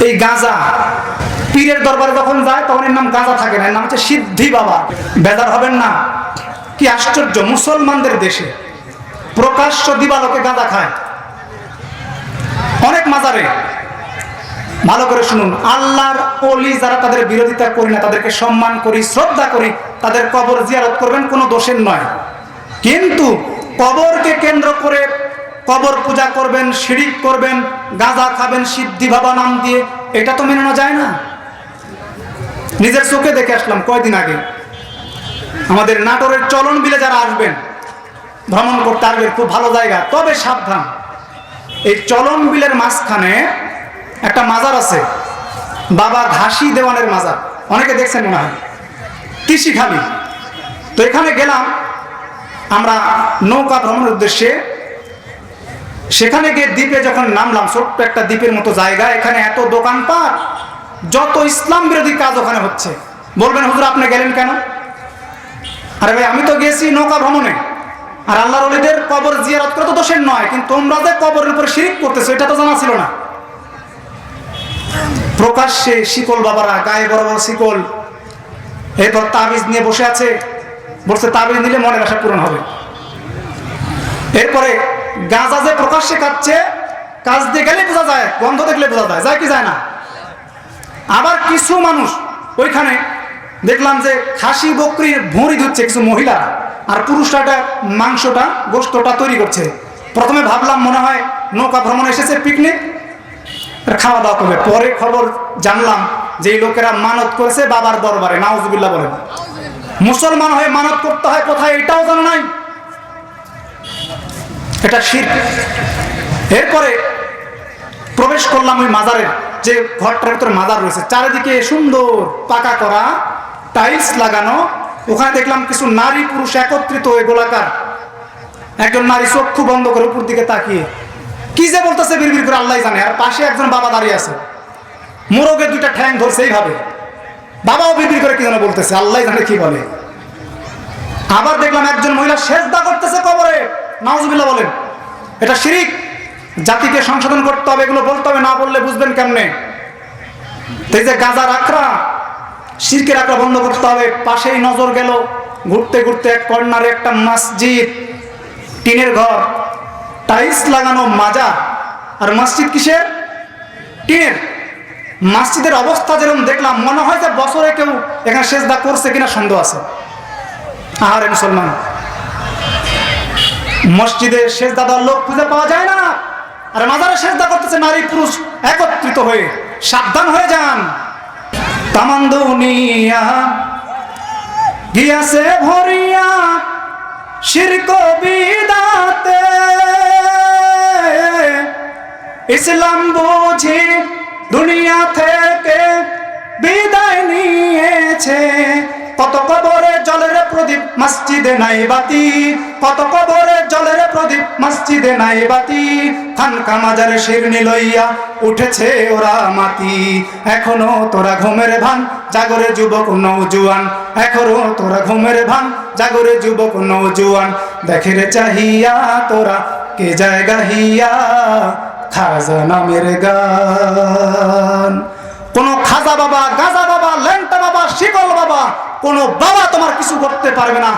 এই গাঁজা। পীরের দরবারে যখন যায়, তখন এর নাম গাঁজা থাকে না, এর নাম হচ্ছে সিদ্ধি বাবা। বেদার হবেন না। কি আশ্চর্য, মুসলমানদের দেশে প্রকাশ্য দিবালোকে গাঁজা খায়। অনেক মাজারে। ভালো করে শুনুন, আল্লাহর অলি যারা তাদের বিরোধিতা করি না, তাদেরকে সম্মান করি, শ্রদ্ধা করি, তাদের কবর জিয়ারত করবেন কোনো দোষের নয়। কিন্তু কবরকে কেন্দ্র করে কবর পূজা করবেন, শিরিক করবেন, গাঁজা খাবেন, সিদ্ধি বাবা নাম দিয়ে, এটা তো মেনে যায় না। নিজের চোখে দেখে আসলাম কয়দিন আগে। আমাদের নাটোরের চলন বিলে যারা আসবেন, ভ্রমণ করতে আসবেন, খুব ভালো জায়গা, তবে সাবধান। এই চলন বিলের মাঝখানে একটা মাজার আছে, বাবা ঘাসি দেওয়ানের মাজার। অনেকে দেখছেন মনে হয় তিসিখালি তো এখানে গেলাম, আমরা নৌকা ভ্রমণের উদ্দেশ্যে সেখানে গিয়ে দ্বীপে যখন নামলাম, ছোট্ট একটা দ্বীপের মতো জায়গা, এখানে এত দোকানপাট, যত ইসলাম বিরোধী কাজ ওখানে হচ্ছে। বলবেন, হুজুর, আপনি গেলেন কেন? আরে ভাই, আমি তো গেছি নৌকা ভ্রমণে। আর আল্লাহর অলিদের কবর জিয়ারত করে তো দোষের নয়, কিন্তু তোমরা যে কবরের উপরে শিরিক করতেছো, এটা তো জানা ছিল না। প্রকাশ্যে শিকল বাবারা, গায়ে বড় বড় শিকল, এরপর তাবিজ নিয়ে বসে আছে। বলছে, তাবিজ নিলে মনের আশা পূরণ হবে। এরপরে গাঁজা যে প্রকাশ্যে কাটছে কাজ দিয়ে গেলে বোঝা যায়, গন্ধ দেখলে বোঝা যায় যায় কি যায় না। আবার কিছু মানুষ ওইখানে দেখলাম যে খাসি বকরির ভুঁড়ি ধুচ্ছে কিছু মহিলা আর পুরুষরা মাংসটা গোস্তটা তৈরি করছে। প্রথমে ভাবলাম মনে হয় নৌকা ভ্রমণ এসেছে পিকনিক খাওয়া দাওয়া করবে। পরে খবর জানলাম যে এই লোকেরা মানত করেছে বাবার দরবারে, নাউজুবিল্লাহ বলেন মুসলমান হয়ে মানত করতে হয়, কোথায় এটাও জানা নাই। এটা শির এরপরে প্রবেশ করলাম ওই মাজারের, যে ঘরটার ভিতরে মাজার রয়েছে। চারিদিকে সুন্দর পাকা করা টাইলস লাগানো। ওখানে দেখলাম কিছু নারী পুরুষ একত্রিত হয়ে গোলাকার। একজন নারী চক্ষু বন্ধ করে উপর দিকে তাকিয়ে। কি যে বলতেছে বিড়বিড় করে আল্লাহ জানে। আর পাশে একজন বাবা দাঁড়িয়ে আছে। মোরগে দুইটা ঠ্যাং ধরছে এইভাবে। বাবাও বিড়বিড় করে কি যেন বলতেছে আল্লাহ জানে কি বলে। আবার দেখলাম একজন মহিলা সেজদা করতেছে কবরে। নাউজুবিল্লাহ বলেন, এটা শিরিক। জাতিকে সংশোধন করতে হবে, এগুলো বলতে হবে, না বললে বুঝবেন কেমনে? এই যে গাজার আখড়া, শিরকের আখড়া বন্ধ করতে হবে, পাশেই নজর গেল, ঘুরতে ঘুরতে এক কর্নারে একটা মসজিদ, টিনের ঘর, টাইলস লাগানো মাজা আর মসজিদ কিসের? টিনের। মসজিদের অবস্থা যেরকম দেখলাম, মনে হয় যে বছরে কেউ এখানে সেজদা করছে কিনা সন্দেহ আছে। আহারে মুসলমান। মসজিদে শেষ দেওয়ার লোক খুঁজে পাওয়া যায় না। আর মাজারে সেজদা করতেছে নারী পুরুষ একত্রিত হয়ে। সাবধান হয়ে যান। তামান দুনিয়া গিয়াছে ভরিয়া শিরক ইসলাম বুঝি দুনিয়া থেকে বিদায় নিয়েছে। কত কবরে জলের প্রদীপ মসজিদে নাই বাতি। কত কবরে জলের প্রদীপ মসজিদে নাই বাতি। খানকা মাজারে শিরনি লইয়া উঠেছে ওরা মাতি। এখনও তোরা ঘুমের ভান, জাগরে যুবক নৌজুয়ান এখনও তোরা ঘুমের ভান, জাগরে যুবক নৌজুয়ান দেখে রে চাহিয়া তোরা কে জায়গা হিয়া, খাজা নামের গান কোন খাজা বাবা, গাজা বাবা, ল্যাংটা বাবা, শিকল বাবা, কোন বাবা তোমার কিছু করতে পারবে না।